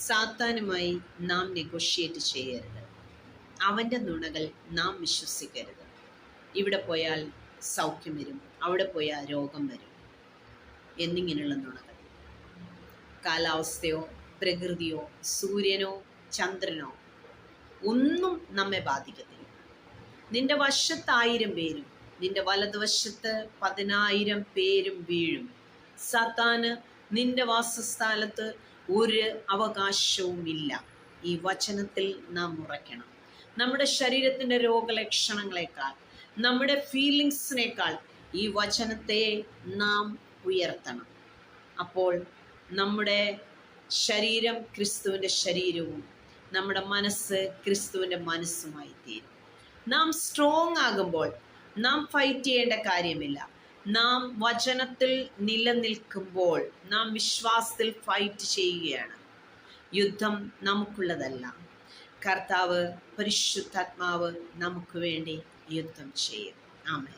സാത്താനുമായി നാം നെഗോഷിയേറ്റ് ചെയ്യരുത്. അവന്റെ നുണകൾ നാം വിശ്വസിക്കരുത്. ഇവിടെ പോയാൽ സൗഖ്യം വരും. അവിടെ പോയാൽ രോഗം വരും. എന്നിങ്ങനെയുള്ള നുണകൾ. കാലാവസ്ഥയോ പ്രകൃതിയോ സൂര്യനോ ചന്ദ്രനോ ഒന്നും നമ്മെ ബാധിക്കത്തില്ല. നിന്റെ വശത്ത് ആയിരം പേരും നിന്റെ വലതുവശത്ത് പതിനായിരം പേരും വീഴും. സാത്താന് നിന്റെ വാസസ്ഥലത്ത് ഒരു അവകാശവുമില്ല. ഈ വചനത്തിൽ നാം ഉറയ്ക്കണം. നമ്മുടെ ശരീരത്തിന്റെ രോഗലക്ഷണങ്ങളെക്കാൾ നമ്മുടെ ഫീലിങ്സിനേക്കാൾ ഈ വചനത്തെ നാം ഉയർത്തണം. അപ്പോൾ നമ്മുടെ ശരീരം ക്രിസ്തുവിന്റെ ശരീരവും നമ്മുടെ മനസ്സ് ക്രിസ്തുവിന്റെ മനസ്സുമായി തീരും നാം സ്ട്രോങ് ആകുമ്പോൾ നാം ഫൈറ്റ് ചെയ്യേണ്ട കാര്യമില്ല. നാം വചനത്തിൽ നിലനിൽക്കുമ്പോൾ നാം വിശ്വാസത്തിൽ ഫൈറ്റ് ചെയ്യുകയാണ്. യുദ്ധം നമുക്കുള്ളതല്ല. കർത്താവ് പരിശുദ്ധാത്മാവ് നമുക്ക് വേണ്ടി യുദ്ധം ചെയ്യും. ആമേ